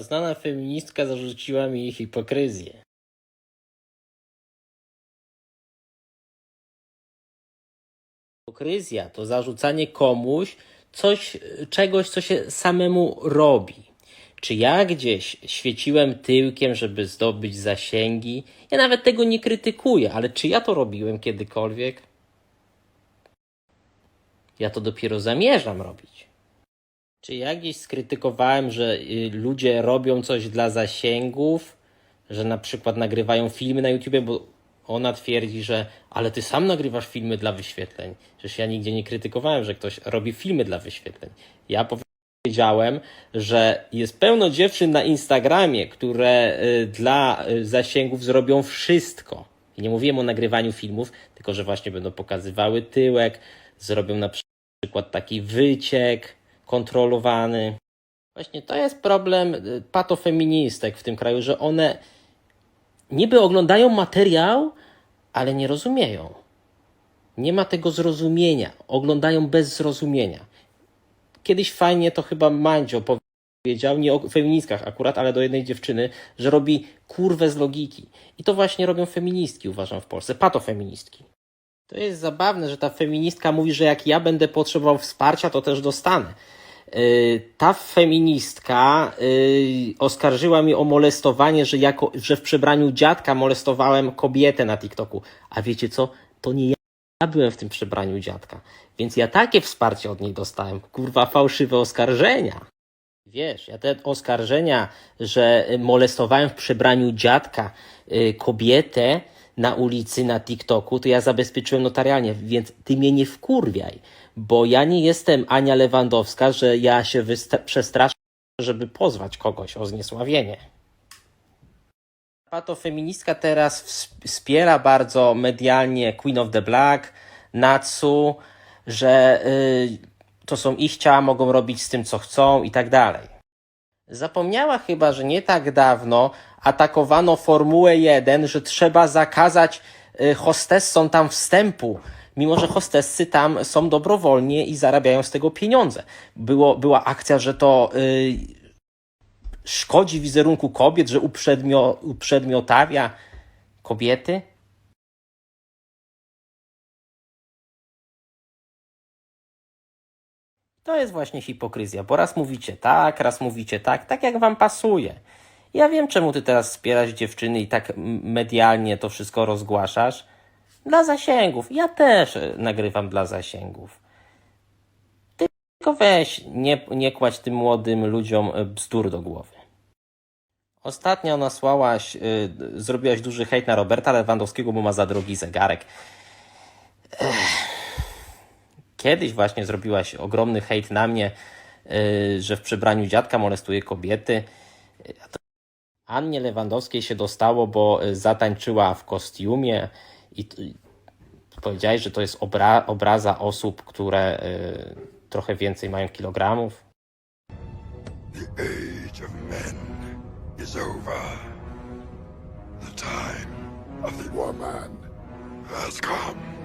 Znana feministka zarzuciła mi hipokryzję. Hipokryzja to zarzucanie komuś coś, czegoś, co się samemu robi. Czy ja gdzieś świeciłem tyłkiem, żeby zdobyć zasięgi? Ja nawet tego nie krytykuję, ale czy ja to robiłem kiedykolwiek? Ja to dopiero zamierzam robić. Czy ja gdzieś skrytykowałem, że y, ludzie robią coś dla zasięgów, że na przykład nagrywają filmy na YouTube, bo ona twierdzi, że ale ty sam nagrywasz filmy dla wyświetleń. Przecież ja nigdzie nie krytykowałem, że ktoś robi filmy dla wyświetleń. Ja powiedziałem, że jest pełno dziewczyn na Instagramie, które y, dla y, zasięgów zrobią wszystko. I nie mówiłem o nagrywaniu filmów, tylko że właśnie będą pokazywały tyłek, zrobią na przykład taki wyciek kontrolowany. Właśnie to jest problem y, patofeministek w tym kraju, że one niby oglądają materiał, ale nie rozumieją. Nie ma tego zrozumienia. Oglądają bez zrozumienia. Kiedyś fajnie to chyba Mandzio powiedział, nie o feministkach akurat, ale do jednej dziewczyny, że robi kurwę z logiki. I to właśnie robią feministki, uważam, w Polsce. Patofeministki. To jest zabawne, że ta feministka mówi, że jak ja będę potrzebował wsparcia, to też dostanę. Yy, Ta feministka yy, oskarżyła mnie o molestowanie, że, jako, że w przebraniu dziadka molestowałem kobietę na TikToku. A wiecie co? To nie ja byłem w tym przebraniu dziadka. Więc ja takie wsparcie od niej dostałem. Kurwa, fałszywe oskarżenia. Wiesz, ja te oskarżenia, że molestowałem w przebraniu dziadka y, kobietę na ulicy, na TikToku, to ja zabezpieczyłem notarialnie, więc ty mnie nie wkurwiaj, bo ja nie jestem Ania Lewandowska, że ja się przestraszę, żeby pozwać kogoś o zniesławienie. Patofeministka teraz ws- wspiera bardzo medialnie Queen of the Black, Natsu, że y, to są ich ciała, mogą robić z tym, co chcą i tak dalej. Zapomniała chyba, że nie tak dawno atakowano Formułę 1, że trzeba zakazać y, hostessom tam wstępu, mimo że hostessy tam są dobrowolnie i zarabiają z tego pieniądze. Było, była akcja, że to y, szkodzi wizerunku kobiet, że uprzedmio, uprzedmiotawia kobiety. To jest właśnie hipokryzja, bo raz mówicie tak, raz mówicie tak, tak jak wam pasuje. Ja wiem, czemu ty teraz wspierasz dziewczyny i tak medialnie to wszystko rozgłaszasz. Dla zasięgów. Ja też e, nagrywam dla zasięgów. Tylko weź, nie, nie tym młodym ludziom e, bzdur do głowy. Ostatnio nasłałaś, y, zrobiłaś duży hejt na Roberta Lewandowskiego, bo ma za drogi zegarek. Kiedyś właśnie zrobiłaś ogromny hejt na mnie, y, że w przebraniu dziadka molestuje kobiety. Y, Annie Lewandowskiej się dostało, bo y, zatańczyła w kostiumie i powiedziałeś, że to jest obra obraza osób, które trochę więcej mają kilogramów. The age of men is over. The time of the woman has come.